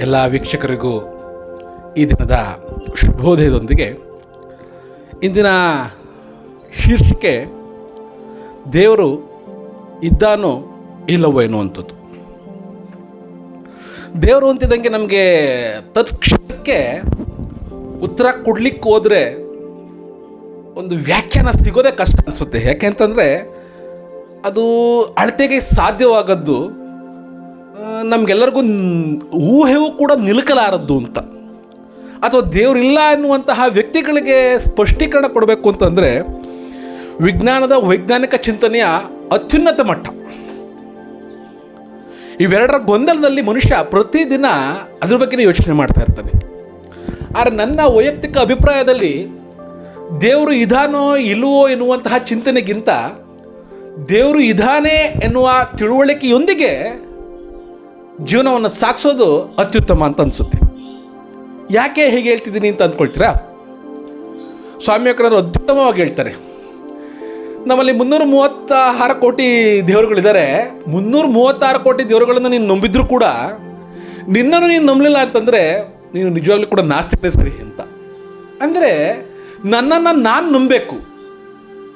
ಎಲ್ಲ ವೀಕ್ಷಕರಿಗೂ ಈ ದಿನದ ಶುಭೋದಯದೊಂದಿಗೆ ಇಂದಿನ ಶೀರ್ಷಿಕೆ, ದೇವರು ಇದ್ದಾನೋ ಇಲ್ಲವೋ ಎನ್ನುವಂಥದ್ದು. ದೇವರು ಅಂತಿದ್ದಂಗೆ ನಮಗೆ ತತ್ಕ್ಷಣಕ್ಕೆ ಉತ್ತರ ಕೊಡ್ಲಿಕ್ಕೆ ಹೋದರೆ ಒಂದು ವ್ಯಾಖ್ಯಾನ ಸಿಗೋದೇ ಕಷ್ಟ ಅನಿಸುತ್ತೆ. ಯಾಕೆಂತಂದರೆ ಅದು ಅಳತೆಗೆ ಸಾಧ್ಯವಾಗದ್ದು ನಮಗೆಲ್ಲರಿಗೂ ಊಹೆಯೂ ಕೂಡ ನಿಲುಕಲಾರದ್ದು ಅಂತ. ಅಥವಾ ದೇವರಿಲ್ಲ ಎನ್ನುವಂತಹ ವ್ಯಕ್ತಿಗಳಿಗೆ ಸ್ಪಷ್ಟೀಕರಣ ಕೊಡಬೇಕು ಅಂತಂದರೆ, ವಿಜ್ಞಾನದ ವೈಜ್ಞಾನಿಕ ಚಿಂತನೆಯ ಅತ್ಯುನ್ನತ ಮಟ್ಟ. ಇವೆರಡರ ಗೊಂದಲದಲ್ಲಿ ಮನುಷ್ಯ ಪ್ರತಿದಿನ ಅದ್ರ ಬಗ್ಗೆ ಯೋಚನೆ ಮಾಡ್ತಾ ಇರ್ತಾನೆ. ಆದರೆ ನನ್ನ ವೈಯಕ್ತಿಕ ಅಭಿಪ್ರಾಯದಲ್ಲಿ, ದೇವರು ಇದಾನೋ ಇಲ್ಲವೋ ಎನ್ನುವಂತಹ ಚಿಂತನೆಗಿಂತ, ದೇವರು ಇದಾನೆ ಎನ್ನುವ ತಿಳುವಳಿಕೆಯೊಂದಿಗೆ ಜೀವನವನ್ನು ಸಾಗಿಸೋದು ಅತ್ಯುತ್ತಮ ಅಂತ ಅನಿಸುತ್ತೆ. ಯಾಕೆ ಹೀಗೆ ಹೇಳ್ತಿದ್ದೀನಿ ಅಂತ ಅಂದ್ಕೊಳ್ತೀರಾ? ಸ್ವಾಮಿಯಕರರು ಅತ್ಯುತ್ತಮವಾಗಿ ಹೇಳ್ತಾರೆ. ನಮ್ಮಲ್ಲಿ ಮುನ್ನೂರ ಮೂವತ್ತಾರು ಕೋಟಿ ದೇವರುಗಳಿದ್ದಾರೆ. ಮುನ್ನೂರ ಮೂವತ್ತಾರು ಕೋಟಿ ದೇವರುಗಳನ್ನು ನೀನು ನಂಬಿದ್ರು ಕೂಡ ನಿನ್ನನ್ನು ನೀನು ನಂಬಲಿಲ್ಲ ಅಂತಂದರೆ ನೀನು ನಿಜವಾಗ್ಲೂ ಕೂಡ ನಾಸ್ತಿಕನೇ ಸರಿ ಅಂತ. ಅಂದರೆ ನನ್ನನ್ನು ನಾನು ನಂಬಬೇಕು.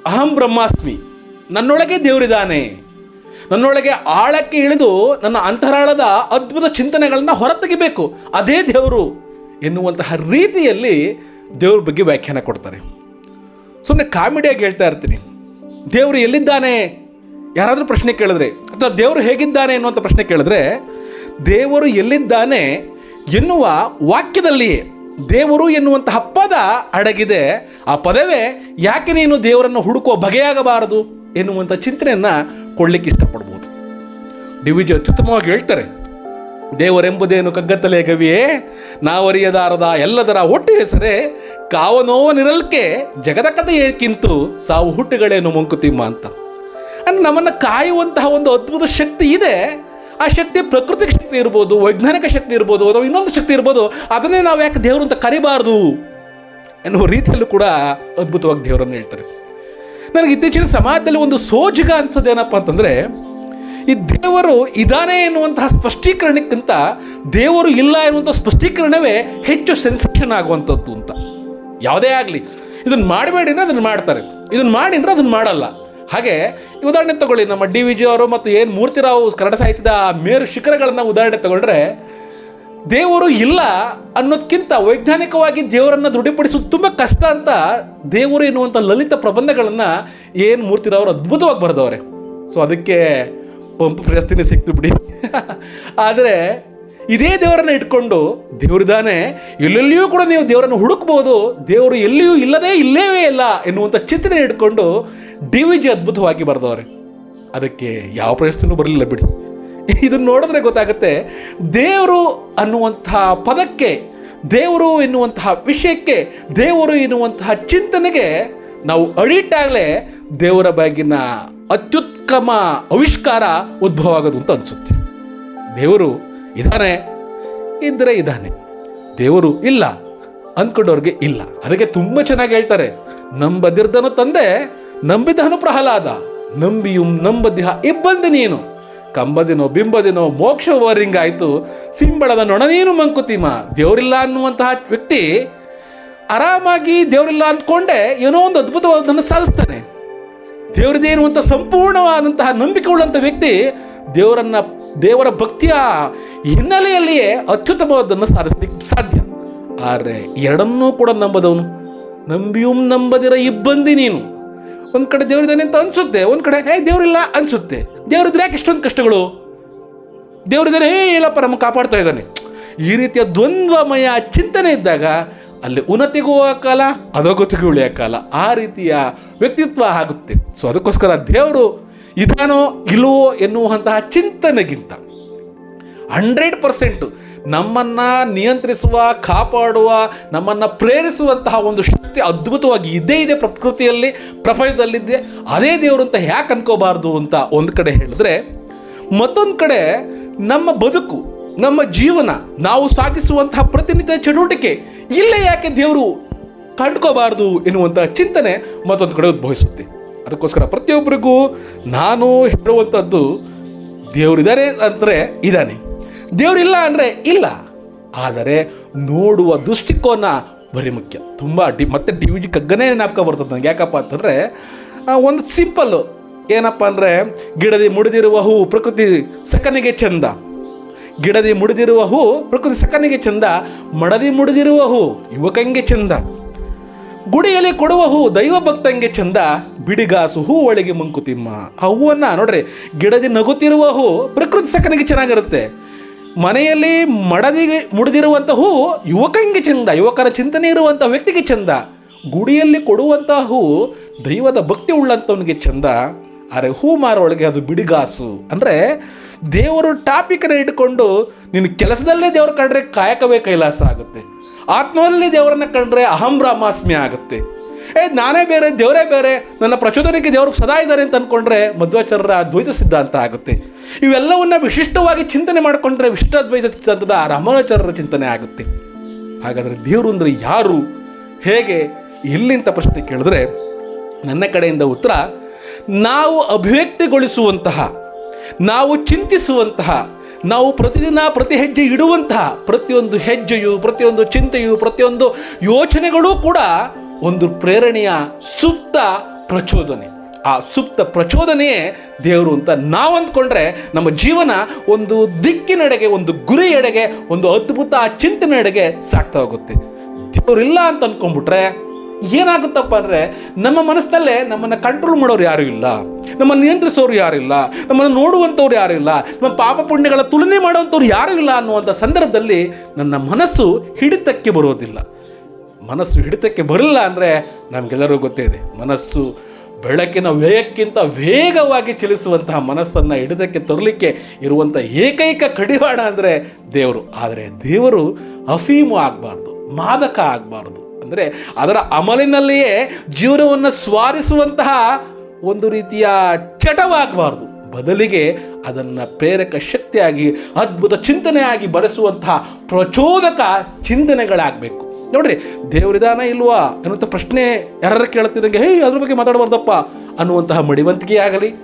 ಅಹಂ ಬ್ರಹ್ಮಾಸ್ಮಿ. ನನ್ನೊಳಗೆ ದೇವರಿದ್ದಾನೆ. ನನ್ನೊಳಗೆ ಆಳಕ್ಕೆ ಇಳಿದು ನನ್ನ ಅಂತರಾಳದ ಅದ್ಭುತ ಚಿಂತನೆಗಳನ್ನು ಹೊರತೆಗಿಬೇಕು. ಅದೇ ದೇವರು ಎನ್ನುವಂತಹ ರೀತಿಯಲ್ಲಿ ದೇವ್ರ ಬಗ್ಗೆ ವ್ಯಾಖ್ಯಾನ ಕೊಡ್ತಾರೆ. ಸುಮ್ಮನೆ ಕಾಮಿಡಿಯಾಗಿ ಹೇಳ್ತಾ ಇರ್ತೀನಿ. ದೇವರು ಎಲ್ಲಿದ್ದಾನೆ? ಯಾರಾದರೂ ಪ್ರಶ್ನೆ ಕೇಳಿದ್ರೆ, ಅಥವಾ ದೇವರು ಹೇಗಿದ್ದಾನೆ ಎನ್ನುವಂಥ ಪ್ರಶ್ನೆ ಕೇಳಿದ್ರೆ, ದೇವರು ಎಲ್ಲಿದ್ದಾನೆ ಎನ್ನುವ ವಾಕ್ಯದಲ್ಲಿಯೇ ದೇವರು ಎನ್ನುವಂತಹ ಪದ ಅಡಗಿದೆ. ಆ ಪದವೇ ಯಾಕೆ ನೀನು ದೇವರನ್ನು ಹುಡುಕುವ ಬಗೆಯಾಗಬಾರದು ಎನ್ನುವಂಥ ಚಿಂತನೆಯನ್ನು ಕೊಡ್ಲಿಕ್ಕೆ ಇಷ್ಟಪಡ್ಬೋದು. ಡಿ ವಿ ಜಿ ಅತ್ಯುತ್ತಮವಾಗಿ ಹೇಳ್ತಾರೆ, ದೇವರೆಂಬುದೇನು ಕಗ್ಗತ್ತಲೆ ಕವಿಯೇ, ನಾವರಿಯದಾರದ ಎಲ್ಲದರ ಒಟ್ಟು ಹೆಸರೇ ಕಾವನೋವನಿರಲ್ಕೆ ಜಗದ ಕಥೆಯೇಕಿಂತು ಸಾವು ಹುಟ್ಟುಗಳೇನು ಮಂಕುತಿಮ್ಮ ಅಂತ. ಅಂದ್ರೆ ನಮ್ಮನ್ನು ಕಾಯುವಂತಹ ಒಂದು ಅದ್ಭುತ ಶಕ್ತಿ ಇದೆ. ಆ ಶಕ್ತಿ ಪ್ರಕೃತಿಕ ಶಕ್ತಿ ಇರ್ಬೋದು, ವೈಜ್ಞಾನಿಕ ಶಕ್ತಿ ಇರ್ಬೋದು, ಅಥವಾ ಇನ್ನೊಂದು ಶಕ್ತಿ ಇರ್ಬೋದು, ಅದನ್ನೇ ನಾವು ಯಾಕೆ ದೇವರು ಅಂತ ಕರಿಬಾರ್ದು ಎನ್ನುವ ರೀತಿಯಲ್ಲೂ ಕೂಡ ಅದ್ಭುತವಾಗಿ ದೇವರನ್ನು ಹೇಳ್ತಾರೆ. ನನಗೆ ಇತ್ತೀಚಿನ ಸಮಾಜದಲ್ಲಿ ಒಂದು ಸೋಜಿಗ ಅನ್ಸೋದೇನಪ್ಪ ಅಂತಂದರೆ, ಈ ದೇವರು ಇದಾನೆ ಎನ್ನುವಂತಹ ಸ್ಪಷ್ಟೀಕರಣಕ್ಕಿಂತ ದೇವರು ಇಲ್ಲ ಎನ್ನುವಂಥ ಸ್ಪಷ್ಟೀಕರಣವೇ ಹೆಚ್ಚು ಸೆನ್ಸೇಷನ್ ಆಗುವಂಥದ್ದು ಅಂತ. ಯಾವುದೇ ಆಗಲಿ ಇದನ್ನು ಮಾಡಬೇಡಿ ಅಂದರೆ ಅದನ್ನು ಮಾಡ್ತಾರೆ. ಇದನ್ನು ಮಾಡಿ ಅಂದರೆ ಅದನ್ನು ಮಾಡಲ್ಲ. ಹಾಗೆ, ಉದಾಹರಣೆ ತಗೊಳ್ಳಿ, ನಮ್ಮ ಡಿ ವಿ ಜಿ ಅವರು ಮತ್ತು ಏನು ಮೂರ್ತಿರಾವ್ ಕನ್ನಡ ಸಾಹಿತ್ಯದ ಆ ಮೇರು ಶಿಖರಗಳನ್ನು ಉದಾಹರಣೆ ತಗೊಂಡ್ರೆ ದೇವರು ಇಲ್ಲ ಅನ್ನೋದಕ್ಕಿಂತ ವೈಜ್ಞಾನಿಕವಾಗಿ ದೇವರನ್ನು ದೃಢಪಡಿಸೋದು ತುಂಬ ಕಷ್ಟ ಅಂತ ದೇವರು ಎನ್ನುವಂಥ ಲಲಿತ ಪ್ರಬಂಧಗಳನ್ನು ಏನು ಮೂರ್ತಿರವರು ಅದ್ಭುತವಾಗಿ ಬರೆದವ್ರೆ. ಸೊ ಅದಕ್ಕೆ ಪಂಪ್ ಪ್ರಶಸ್ತಿನೇ ಸಿಕ್ತು ಬಿಡಿ. ಆದರೆ ಇದೇ ದೇವರನ್ನು ಇಟ್ಕೊಂಡು ದೇವರಿದ್ದಾನೆ, ಎಲ್ಲೆಲ್ಲಿಯೂ ಕೂಡ ನೀವು ದೇವರನ್ನು ಹುಡುಕ್ಬೋದು, ದೇವರು ಎಲ್ಲಿಯೂ ಇಲ್ಲದೇ ಇಲ್ಲೇವೇ ಇಲ್ಲ ಎನ್ನುವಂಥ ಚಿಂತನೆ ಇಟ್ಕೊಂಡು ಡಿ ವಿ ಜಿ ಅದ್ಭುತವಾಗಿ ಬರೆದವ್ರೆ. ಅದಕ್ಕೆ ಯಾವ ಪ್ರಶಸ್ತಿನೂ ಬರಲಿಲ್ಲ ಬಿಡಿ. ಇದನ್ನು ನೋಡಿದ್ರೆ ಗೊತ್ತಾಗುತ್ತೆ, ದೇವರು ಅನ್ನುವಂತಹ ಪದಕ್ಕೆ, ದೇವರು ಎನ್ನುವಂತಹ ವಿಷಯಕ್ಕೆ, ದೇವರು ಎನ್ನುವಂತಹ ಚಿಂತನೆಗೆ ನಾವು ಅಡಿಟ್ ಆಗಲೇ ದೇವರ ಬಗೆಗಿನ ಅತ್ಯುತ್ತಮ ಆವಿಷ್ಕಾರ ಉದ್ಭವ ಆಗೋದು ಅಂತ ಅನಿಸುತ್ತೆ. ದೇವರು ಇದ್ದಾನೆ ಇದ್ದರೆ ಇದ್ದಾನೆ. ದೇವರು ಇಲ್ಲ ಅಂದ್ಕೊಂಡವ್ರಿಗೆ ಇಲ್ಲ. ಅದಕ್ಕೆ ತುಂಬ ಚೆನ್ನಾಗಿ ಹೇಳ್ತಾರೆ, ನಂಬದಿರ್ದನು ತಂದೆ ನಂಬಿದನು ಪ್ರಹ್ಲಾದ, ನಂಬಿಯು ನಂಬದಿಹ ಇಬ್ಬಂದಿ ನೀನು. ಕಂಬದಿನೋ ಬಿಂಬದಿನೋ ಮೋಕ್ಷ ಆಯಿತು ಸಿಂಬಳದ ನೊಣನೇನು ಮಂಕುತಿಮ ದೇವರಿಲ್ಲ ಅನ್ನುವಂತಹ ವ್ಯಕ್ತಿ ಆರಾಮಾಗಿ ದೇವರಿಲ್ಲ ಅಂದ್ಕೊಂಡೆ ಏನೋ ಒಂದು ಅದ್ಭುತವಾದನ್ನು ಸಾಧಿಸ್ತಾನೆ. ದೇವರದೇ ಎನ್ನುವಂಥ ಸಂಪೂರ್ಣವಾದಂತಹ ನಂಬಿಕೆ ಉಳ್ಳಂಥ ವ್ಯಕ್ತಿ ದೇವರನ್ನ, ದೇವರ ಭಕ್ತಿಯ ಹಿನ್ನೆಲೆಯಲ್ಲಿಯೇ ಅತ್ಯುತ್ತಮವಾದನ್ನು ಸಾಧಿಸಲಿಕ್ಕೆ ಸಾಧ್ಯ. ಆದರೆ ಎರಡನ್ನೂ ಕೂಡ ನಂಬದವನು. ನಂಬಿಯೂ ನಂಬದಿರ ಇಬ್ಬಂದಿ ನೀನು. ಒಂದು ಕಡೆ ದೇವರಿದ್ದಾನೆ ಅಂತ ಅನಿಸುತ್ತೆ, ಒಂದು ಕಡೆ, ಹೇ, ದೇವರಿಲ್ಲ ಅನಿಸುತ್ತೆ. ದೇವರಿದ್ರೆ ಯಾಕೆ ಇಷ್ಟೊಂದು ಕಷ್ಟಗಳು? ದೇವರಿದ್ದಾನೆ ಹೇ ಇಲ್ಲಪ್ಪ ನಮ್ಮ ಕಾಪಾಡ್ತಾ ಇದ್ದಾನೆ. ಈ ರೀತಿಯ ದ್ವಂದ್ವಮಯ ಚಿಂತನೆ ಇದ್ದಾಗ ಅಲ್ಲಿ ಉನ್ನತಿಗೂ ಕಾಲ, ಅಧೋಗತಿಗೂ ಕಾಲ, ಆ ರೀತಿಯ ವ್ಯಕ್ತಿತ್ವ ಆಗುತ್ತೆ. ಸೊ ಅದಕ್ಕೋಸ್ಕರ ದೇವರು ಇದಾನೋ ಇಲ್ಲವೋ ಎನ್ನುವಂತಹ ಚಿಂತನೆಗಿಂತ ಹಂಡ್ರೆಡ್ ಪರ್ಸೆಂಟು ನಮ್ಮನ್ನು ನಿಯಂತ್ರಿಸುವ, ಕಾಪಾಡುವ, ನಮ್ಮನ್ನು ಪ್ರೇರಿಸುವಂತಹ ಒಂದು ಶಕ್ತಿ ಅದ್ಭುತವಾಗಿ ಇದೇ ಇದೆ ಪ್ರಕೃತಿಯಲ್ಲಿ, ಪ್ರಪಂಚದಲ್ಲಿದೆ. ಅದೇ ದೇವರು ಅಂತ ಯಾಕೆ ಅನ್ಕೋಬಾರ್ದು ಅಂತ ಒಂದು ಕಡೆ ಹೇಳಿದ್ರೆ, ಮತ್ತೊಂದು ಕಡೆ ನಮ್ಮ ಬದುಕು, ನಮ್ಮ ಜೀವನ, ನಾವು ಸಾಗಿಸುವಂತಹ ಪ್ರತಿನಿತ್ಯ ಚಟುವಟಿಕೆ ಇಲ್ಲೇ ಯಾಕೆ ದೇವರು ಕಂಡ್ಕೋಬಾರ್ದು ಎನ್ನುವಂತಹ ಚಿಂತನೆ ಮತ್ತೊಂದು ಕಡೆ ಉದ್ಭವಿಸುತ್ತೆ. ಅದಕ್ಕೋಸ್ಕರ ಪ್ರತಿಯೊಬ್ಬರಿಗೂ ನಾನು ಹೇಳುವಂಥದ್ದು ದೇವರಿದ್ದಾರೆ ಅಂದರೆ ಇದ್ದಾನೆ ದೇವರಿಲ್ಲ ಅಂದರೆ ಇಲ್ಲ. ಆದರೆ ನೋಡುವ ದೃಷ್ಟಿಕೋನ ಬರೀ ಮುಖ್ಯ. ತುಂಬ ಡಿ, ಮತ್ತೆ ಡಿ ವಿ ಜಿ ಕಗ್ಗನೇ ಜ್ಞಾಪಕ ಬರ್ತದೆ ನನಗೆ ಯಾಕಪ್ಪ ಅಂತಂದರೆ ಒಂದು ಸಿಂಪಲ್ಲು ಏನಪ್ಪ ಅಂದರೆ, ಗಿಡದಿ ಮುಡಿದಿರುವ ಹೂ ಪ್ರಕೃತಿ ಸಕನಿಗೆ ಚಂದ. ಗಿಡದಿ ಮುಡಿದಿರುವ ಹೂ ಪ್ರಕೃತಿ ಸಕನಿಗೆ ಚಂದ. ಮಡದಿ ಮುಡಿದಿರುವ ಹೂ ಯುವಕಂಗೆ ಚಂದ. ಗುಡಿಯಲ್ಲಿ ಕೊಡುವ ಹೂ ದೈವ ಭಕ್ತಂಗೆ ಚಂದ. ಬಿಡಿಗಾಸು ಹೂ ಒಳಗೆ ಮಂಕುತಿಮ್ಮ. ಆ ಹೂವನ್ನು ನೋಡ್ರಿ, ಗಿಡದಿ ನಗುತ್ತಿರುವ ಹೂ ಪ್ರಕೃತಿ ಸಕನಿಗೆ ಚೆನ್ನಾಗಿರುತ್ತೆ. ಮನೆಯಲ್ಲಿ ಮಡದಿಗೆ ಮುಡಿದಿರುವಂಥ ಹೂ ಯುವಕಂಗೆ ಚಂದ, ಯುವಕರ ಚಿಂತನೆ ಇರುವಂಥ ವ್ಯಕ್ತಿಗೆ ಚಂದ, ಗುಡಿಯಲ್ಲಿ ಕೊಡುವಂಥ ಹೂ ದೈವದ ಭಕ್ತಿ ಉಳ್ಳಂಥವನಿಗೆ ಚಂದ. ಆದರೆ ಹೂ ಮಾರೋಳಿಗೆ ಅದು ಬಿಡಿಗಾಸು. ಅಂದರೆ ದೇವರು ಟಾಪಿಕನ್ನು ಇಟ್ಕೊಂಡು ನಿನ್ನ ಕೆಲಸದಲ್ಲೇ ದೇವರು ಕಂಡ್ರೆ ಕಾಯಕವೇ ಕೈಲಾಸ ಆಗುತ್ತೆ. ಆತ್ಮದಲ್ಲಿ ದೇವರನ್ನ ಕಂಡ್ರೆ ಅಹಂ ಬ್ರಹ್ಮಾಸ್ಮಿ ಆಗುತ್ತೆ. ಏ, ನಾನೇ ಬೇರೆ, ದೇವರೇ ಬೇರೆ, ನನ್ನ ಪ್ರಚೋದನೆಗೆ ದೇವರು ಸದಾ ಇದ್ದಾರೆ ಅಂತ ಅಂದ್ಕೊಂಡ್ರೆ ಮಧ್ವಾಚಾರ್ಯರ ದ್ವೈತ ಸಿದ್ಧಾಂತ ಆಗುತ್ತೆ. ಇವೆಲ್ಲವನ್ನ ವಿಶಿಷ್ಟವಾಗಿ ಚಿಂತನೆ ಮಾಡಿಕೊಂಡ್ರೆ ವಿಶಿಷ್ಟಾದ್ವೈತ ಸಿದ್ಧಾಂತದ ರಾಮಾನುಚಾರ್ಯರ ಚಿಂತನೆ ಆಗುತ್ತೆ. ಹಾಗಾದರೆ ದೇವರು ಅಂದರೆ ಯಾರು? ಹೇಗೆ? ಎಲ್ಲಿಂತ ಪ್ರಶ್ನೆ ಕೇಳಿದ್ರೆ, ನನ್ನ ಕಡೆಯಿಂದ ಉತ್ತರ, ನಾವು ಅಭಿವ್ಯಕ್ತಿಗೊಳಿಸುವಂತಹ, ನಾವು ಚಿಂತಿಸುವಂತಹ, ನಾವು ಪ್ರತಿದಿನ ಪ್ರತಿ ಹೆಜ್ಜೆ ಇಡುವಂತಹ, ಪ್ರತಿಯೊಂದು ಹೆಜ್ಜೆಯು, ಪ್ರತಿಯೊಂದು ಚಿಂತೆಯು, ಪ್ರತಿಯೊಂದು ಯೋಚನೆಗಳೂ ಕೂಡ ಒಂದು ಪ್ರೇರಣೆಯ ಸುಪ್ತ ಪ್ರಚೋದನೆ. ಆ ಸುಪ್ತ ಪ್ರಚೋದನೆಯೇ ದೇವರು ಅಂತ ನಾವು ಅಂದ್ಕೊಂಡ್ರೆ ನಮ್ಮ ಜೀವನ ಒಂದು ದಿಕ್ಕಿನೆಡೆಗೆ, ಒಂದು ಗುರಿಯೆಡೆಗೆ, ಒಂದು ಅದ್ಭುತ ಚಿಂತನೆಡೆಗೆ ಸಾಕ್ತಾ ಹೋಗುತ್ತೆ. ದೇವರಿಲ್ಲ ಅಂತ ಅಂದ್ಕೊಂಡ್ಬಿಟ್ರೆ ಏನಾಗುತ್ತಪ್ಪ ಅಂದರೆ ನಮ್ಮ ಮನಸ್ಸಲ್ಲೇ ನಮ್ಮನ್ನು ಕಂಟ್ರೋಲ್ ಮಾಡೋರು ಯಾರೂ ಇಲ್ಲ. ನಮ್ಮನ್ನು ನಿಯಂತ್ರಿಸೋರು ಯಾರು ಇಲ್ಲ. ನಮ್ಮನ್ನು ನೋಡುವಂಥವ್ರು ಯಾರು ಇಲ್ಲ. ನಮ್ಮ ಪಾಪ ಪುಣ್ಯಗಳ ತುಲನೆ ಮಾಡುವಂಥವ್ರು ಯಾರೂ ಇಲ್ಲ ಅನ್ನುವಂಥ ಸಂದರ್ಭದಲ್ಲಿ ನನ್ನ ಮನಸ್ಸು ಹಿಡಿತಕ್ಕೆ ಬರೋದಿಲ್ಲ. ಮನಸ್ಸು ಹಿಡಿತಕ್ಕೆ ಬರಲ್ಲ ಅಂದರೆ ನಮಗೆಲ್ಲರಿಗೂ ಗೊತ್ತೇ ಇದೆ. ಮನಸ್ಸು ಬೆಳಕಿನ ವ್ಯಯಕ್ಕಿಂತ ವೇಗವಾಗಿ ಚಲಿಸುವಂತಹ ಮನಸ್ಸನ್ನು ಹಿಡಿದಕ್ಕೆ ತರಲಿಕ್ಕೆ ಇರುವಂಥ ಏಕೈಕ ಕಡಿವಾಣ ಅಂದರೆ ದೇವರು. ಆದರೆ ದೇವರು ಅಫೀಮು ಆಗಬಾರ್ದು, ಮಾದಕ ಆಗಬಾರ್ದು. ಅಂದರೆ ಅದರ ಅಮಲಿನಲ್ಲಿಯೇ ಜೀವನವನ್ನು ಸ್ವಾರಿಸುವಂತಹ ಒಂದು ರೀತಿಯ ಚಟವಾಗಬಾರ್ದು. ಬದಲಿಗೆ ಅದನ್ನು ಪ್ರೇರಕ ಶಕ್ತಿಯಾಗಿ, ಅದ್ಭುತ ಚಿಂತನೆಯಾಗಿ ಬಳಸುವಂತಹ ಪ್ರಚೋದಕ ಚಿಂತನೆಗಳಾಗಬೇಕು. ನೋಡ್ರಿ ದೇವರಿದಾನ ಇಲ್ವಾ? ಅನ್ನುವಂಥ ಪ್ರಶ್ನೆ ಯಾರು ಕೇಳುತ್ತಿದ್ದಂಗೆ, ಹೇ, ಅದ್ರ ಬಗ್ಗೆ ಮಾತಾಡಬಾರ್ದಪ್ಪ ಅನ್ನುವಂತಹ ಮಡಿವಂತಿಕೆ ಆಗಲಿ,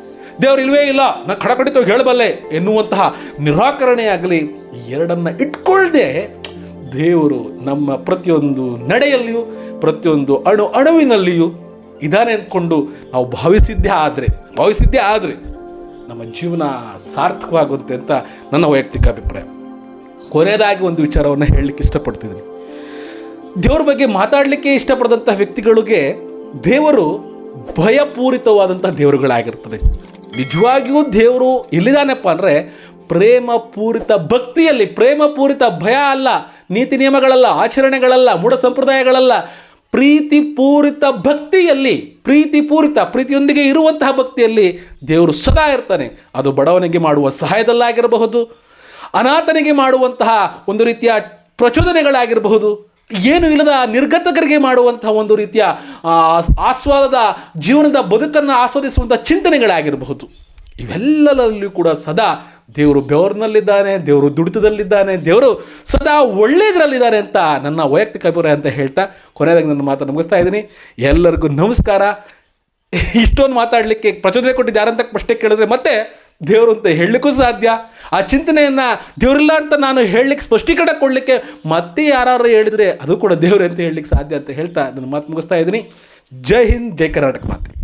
ದೇವ್ರು ಇಲ್ವೇ ಇಲ್ಲ ನಾನು ಖಡಖಡಿತವಾಗಿ ಹೇಳಬಲ್ಲೆ ಎನ್ನುವಂತಹ ನಿರಾಕರಣೆ ಆಗಲಿ, ಎರಡನ್ನು ಇಟ್ಕೊಳ್ಳದೆ ದೇವರು ನಮ್ಮ ಪ್ರತಿಯೊಂದು ನಡೆಯಲ್ಲಿಯೂ, ಪ್ರತಿಯೊಂದು ಅಣು ಅಣುವಿನಲ್ಲಿಯೂ ಇದಾನೆ ಅಂದ್ಕೊಂಡು ನಾವು ಭಾವಿಸಿದ್ದೇ ಆದರೆ ಭಾವಿಸಿದ್ದೇ ಆದರೆ ನಮ್ಮ ಜೀವನ ಸಾರ್ಥಕವಾಗುತ್ತೆ ಅಂತ ನನ್ನ ವೈಯಕ್ತಿಕ ಅಭಿಪ್ರಾಯ. ಕೊನೆಯದಾಗಿ ಒಂದು ವಿಚಾರವನ್ನು ಹೇಳಲಿಕ್ಕೆ ಇಷ್ಟಪಡ್ತಿದ್ದೀನಿ. ದೇವ್ರ ಬಗ್ಗೆ ಮಾತಾಡಲಿಕ್ಕೆ ಇಷ್ಟಪಡದಂಥ ವ್ಯಕ್ತಿಗಳಿಗೆ ದೇವರು ಭಯಪೂರಿತವಾದಂಥ ದೇವರುಗಳಾಗಿರ್ತದೆ. ನಿಜವಾಗಿಯೂ ದೇವರು ಎಲ್ಲಿದ್ದಾನಪ್ಪ ಅಂದರೆ ಪ್ರೇಮಪೂರಿತ ಭಕ್ತಿಯಲ್ಲಿ, ಪ್ರೇಮಪೂರಿತ ಭಯ ಅಲ್ಲ, ನೀತಿ ನಿಯಮಗಳಲ್ಲ, ಆಚರಣೆಗಳಲ್ಲ, ಮೂಢ ಸಂಪ್ರದಾಯಗಳಲ್ಲ, ಪ್ರೀತಿಪೂರಿತ ಭಕ್ತಿಯಲ್ಲಿ, ಪ್ರೀತಿಪೂರಿತ, ಪ್ರೀತಿಯೊಂದಿಗೆ ಇರುವಂತಹ ಭಕ್ತಿಯಲ್ಲಿ ದೇವರು ಸದಾ ಇರ್ತಾನೆ. ಅದು ಬಡವನಿಗೆ ಮಾಡುವ ಸಹಾಯದಲ್ಲಾಗಿರಬಹುದು, ಅನಾಥನಿಗೆ ಮಾಡುವಂತಹ ಒಂದು ರೀತಿಯ ಪ್ರಚೋದನೆಗಳಾಗಿರಬಹುದು ಏನು ಇಲ್ಲದ ನಿರ್ಗತಕರಿಗೆ ಮಾಡುವಂಥ ಒಂದು ರೀತಿಯ ಆಸ್ವಾದದ, ಜೀವನದ ಬದುಕನ್ನು ಆಸ್ವಾದಿಸುವಂಥ ಚಿಂತನೆಗಳಾಗಿರಬಹುದು. ಇವೆಲ್ಲದರಲ್ಲಿಯೂ ಕೂಡ ಸದಾ ದೇವರು ಬೆವರ್ನಲ್ಲಿದ್ದಾನೆ, ದೇವರು ದುಡಿತದಲ್ಲಿದ್ದಾನೆ, ದೇವರು ಸದಾ ಒಳ್ಳೆಯದರಲ್ಲಿದ್ದಾನೆ ಅಂತ ನನ್ನ ವೈಯಕ್ತಿಕ ಅಭಿಪ್ರಾಯ ಅಂತ ಹೇಳ್ತಾ ಕೊನೆಯದಾಗಿ ನನ್ನ ಮಾತನ್ನು ಮುಗಿಸ್ತಾ ಇದ್ದೀನಿ. ಎಲ್ಲರಿಗೂ ನಮಸ್ಕಾರ. ಇಷ್ಟೊಂದು ಮಾತಾಡಲಿಕ್ಕೆ ಪ್ರಚೋದನೆ ಕೊಟ್ಟಿದ್ದಾರೆ ಯಾರಂತ ಪ್ರಶ್ನೆ ಕೇಳಿದ್ರೆ ಮತ್ತೆ ದೇವರು ಅಂತ ಹೇಳಲಿಕ್ಕೂ ಸಾಧ್ಯ. ಆ ಚಿಂತನೆಯನ್ನು ದೇವರಿಲ್ಲ ಅಂತ ನಾನು ಹೇಳಲಿಕ್ಕೆ ಸ್ಪಷ್ಟೀಕರಣ ಕೊಡಲಿಕ್ಕೆ ಮತ್ತೆ ಯಾರು ಹೇಳಿದರೆ ಅದು ಕೂಡ ದೇವರು ಅಂತ ಹೇಳಲಿಕ್ಕೆ ಸಾಧ್ಯ ಅಂತ ಹೇಳ್ತಾ ನನ್ನ ಮಾತು ಮುಗಿಸ್ತಾ ಇದ್ದೀನಿ. ಜೈ ಹಿಂದ್, ಜೈ ಕರ್ನಾಟಕ ಮಾತು.